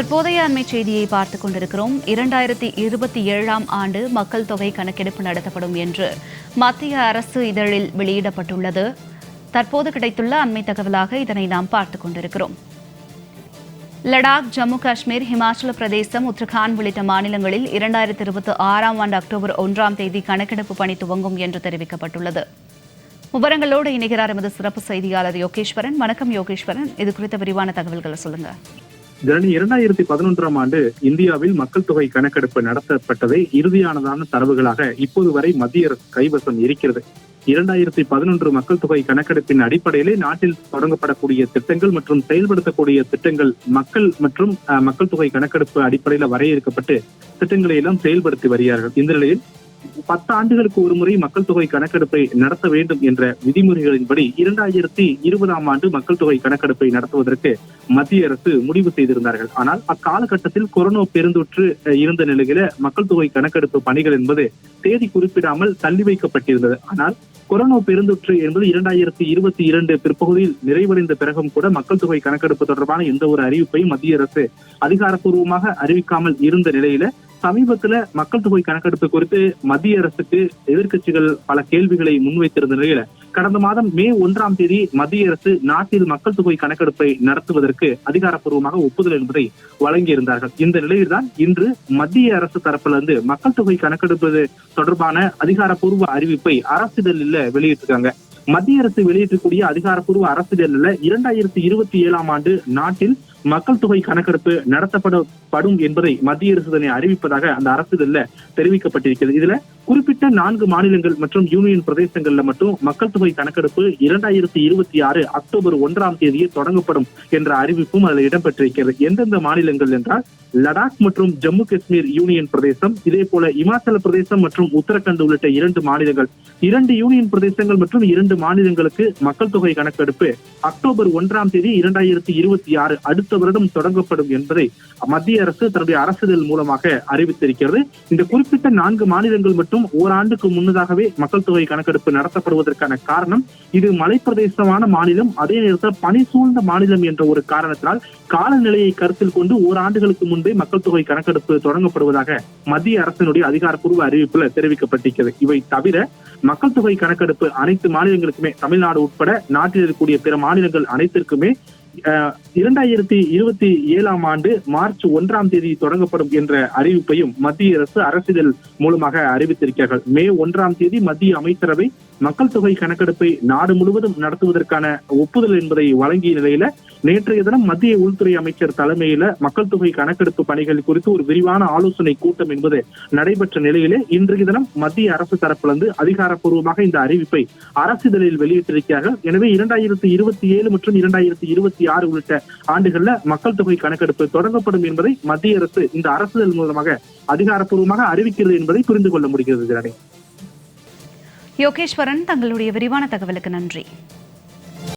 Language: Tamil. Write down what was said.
தற்போதைய அண்மை செய்தியை பார்த்துக் கொண்டிருக்கிறோம். இரண்டாயிரத்தி இருபத்தி ஏழாம் ஆண்டு மக்கள் தொகை கணக்கெடுப்பு நடத்தப்படும் என்று மத்திய அரசு இதழில் வெளியிடப்பட்டுள்ளது. தற்போது கிடைத்துள்ள அண்மை தகவலாக இதனை நாம் பார்த்துக் கொண்டிருக்கிறோம். லடாக் ஜம்மு காஷ்மீர் ஹிமாச்சல பிரதேசம் உத்தரகாண்ட் உள்ளிட்ட மாநிலங்களில் இரண்டாயிரத்தி இருபத்தி ஆறாம் ஆண்டு அக்டோபர் ஒன்றாம் தேதி கணக்கெடுப்பு பணி துவங்கும் என்று தெரிவிக்கப்பட்டுள்ளது. விவரங்களோடு இணைகிறார் எமது சிறப்பு செய்தியாளர் யோகேஸ்வரன். வணக்கம் யோகேஸ்வரன். இது குறித்த விரிவான தகவல்களை சொல்லுங்க. ஜனனி இரண்டாயிரத்தி பதினொன்றாம் ஆண்டு இந்தியாவில் மக்கள் தொகை கணக்கெடுப்பு நடத்தப்பட்டதை இறுதியானதான தரவுகளாக இப்போது வரை மத்திய அரசு கைவசம் இருக்கிறது. இரண்டாயிரத்தி பதினொன்று மக்கள் தொகை கணக்கெடுப்பின் அடிப்படையிலே நாட்டில் தொடங்கப்படக்கூடிய திட்டங்கள் மற்றும் செயல்படுத்தக்கூடிய திட்டங்கள் மக்கள் மற்றும் அஹ், மக்கள் தொகை கணக்கெடுப்பு அடிப்படையில் வரையறுக்கப்பட்டு திட்டங்களை எல்லாம் செயல்படுத்தி வருகிறார்கள். இந்த நிலையில் பத்து ஆண்டுகளுக்கு ஒரு முறை மக்கள் தொகை கணக்கெடுப்பை நடத்த வேண்டும் என்ற விதிமுறைகளின்படி இரண்டாயிரத்தி இருபதாம் ஆண்டு மக்கள் தொகை கணக்கெடுப்பை நடத்துவதற்கு மத்திய அரசு முடிவு செய்திருந்தார்கள். ஆனால் அக்காலகட்டத்தில் கொரோனா பெருந்தொற்று இருந்த நிலையில மக்கள் தொகை கணக்கெடுப்பு பணிகள் என்பது தேதி குறிப்பிடாமல் தள்ளி வைக்கப்பட்டிருந்தது. ஆனால் கொரோனா பெருந்தொற்று என்பது இரண்டாயிரத்தி இருபத்தி இரண்டு பிற்பகுதியில் நிறைவடைந்த பிறகும் கூட மக்கள் தொகை கணக்கெடுப்பு தொடர்பான எந்த ஒரு அறிவிப்பையும் மத்திய அரசு அதிகாரப்பூர்வமாக அறிவிக்காமல் இருந்த நிலையில சமீபத்துல மக்கள் தொகை கணக்கெடுப்பு குறித்து மத்திய அரசுக்கு எதிர்க்கட்சிகள் பல கேள்விகளை முன்வைத்திருந்த நிலையில கடந்த மாதம் மே ஒன்றாம் தேதி மத்திய அரசு நாட்டில் மக்கள் தொகை கணக்கெடுப்பை நடத்துவதற்கு அதிகாரப்பூர்வமாக ஒப்புதல் என்பதை வழங்கியிருந்தார்கள். இந்த நிலையில்தான் இன்று மத்திய அரசு தரப்பிலிருந்து மக்கள் தொகை கணக்கெடுப்பது தொடர்பான அதிகாரப்பூர்வ அறிவிப்பை அரசிதழில் வெளியிட்டிருக்காங்க. மத்திய அரசு வெளியிட்டிருக்கூடிய அதிகாரப்பூர்வ அரசிதழில் இரண்டாயிரத்தி இருபத்தி ஏழாம் ஆண்டு நாட்டில் மக்கள் தொகை கணக்கெடுப்பு நடத்தப்படும் என்பதை மத்திய அரசு இதனை அறிவிப்பதாக அந்த அரசிதழில் தெரிவிக்கப்பட்டிருக்கிறது. இதுல குறிப்பிட்ட நான்கு மாநிலங்கள் மற்றும் யூனியன் பிரதேசங்கள்ல மட்டும் மக்கள் தொகை கணக்கெடுப்பு இரண்டாயிரத்தி இருபத்தி ஆறு அக்டோபர் ஒன்றாம் தேதியே தொடங்கப்படும் என்ற அறிவிப்பும் அதில் இடம்பெற்றிருக்கிறது. எந்தெந்த மாநிலங்கள் என்றால் லடாக் மற்றும் ஜம்மு காஷ்மீர் யூனியன் பிரதேசம் இதே போல இமாச்சல பிரதேசம் மற்றும் உத்தரகண்ட் உள்ளிட்ட இரண்டு மாநிலங்கள். இரண்டு யூனியன் பிரதேசங்கள் மற்றும் இரண்டு மாநிலங்களுக்கு மக்கள் தொகை கணக்கெடுப்பு அக்டோபர் ஒன்றாம் தேதி இரண்டாயிரத்தி இருபத்தி ஆறு அடுத்த வருடம் தொடங்கப்படும் என்பதை மத்திய அரசு தன்னுடைய அரசுதல் மூலமாக அறிவித்திருக்கிறது. இந்த குறிப்பிட்ட நான்கு மாநிலங்கள் மட்டும் ஓராண்டுக்கு முன்னதாகவே மக்கள் தொகை கணக்கெடுப்பு நடத்தப்படுவதற்கான காரணம் இது மலைப்பிரதேசமான மாநிலம் அதே நேரத்தில் பனி சூழ்ந்த மாநிலம் என்ற ஒரு காரணத்தினால் காலநிலையை கருத்தில் கொண்டு ஓராண்டுகளுக்கு முன்பே மக்கள் தொகை கணக்கெடுப்பு தொடங்கப்படுவதாக மத்திய அரசினுடைய அதிகாரப்பூர்வ அறிவிப்புல தெரிவிக்கப்பட்டிருக்கிறது. இவை தவிர மக்கள் தொகை கணக்கெடுப்பு அனைத்து மாநிலங்களுக்குமே தமிழ்நாடு உட்பட நாட்டில் இருக்கக்கூடிய பிற மாநிலங்கள் அனைத்திற்குமே இரண்டாயிரத்தி இருபத்தி ஏழாம் ஆண்டு மார்ச் ஒன்றாம் தேதி தொடங்கப்படும் என்ற அறிவிப்பையும் மத்திய அரசு அரசிதழ் மூலமாக அறிவித்திருக்கிறார்கள். மே ஒன்றாம் தேதி மத்திய அமைச்சரவை மக்கள் தொகை கணக்கெடுப்பை நாடு முழுவதும் நடத்துவதற்கான ஒப்புதல் என்பதை வழங்கிய நிலையில நேற்றைய தினம் மத்திய உள்துறை அமைச்சர் தலைமையில மக்கள் தொகை கணக்கெடுப்பு பணிகள் குறித்து ஒரு விரிவான ஆலோசனை கூட்டம் என்பது நடைபெற்ற நிலையிலே இன்றைய தினம் மத்திய அரசு தரப்பிலிருந்து அதிகாரப்பூர்வமாக இந்த அறிவிப்பை அரசிதழில் வெளியிட்டிருக்கிறார்கள். எனவே இரண்டாயிரத்தி இருபத்தி ஏழு மற்றும் இரண்டாயிரத்தி இருபத்தி ஆறு உள்ளிட்ட ஆண்டுகள்ல மக்கள் தொகை கணக்கெடுப்பு தொடங்கப்படும் என்பதை மத்திய அரசு இந்த அரசுதல் மூலமாக அதிகாரப்பூர்வமாக அறிவிக்கிறது என்பதை புரிந்து கொள்ள முடிகிறது ஜனனி யோகேஸ்வரன் தங்களுடைய விரிவான தகவலுக்கு நன்றி.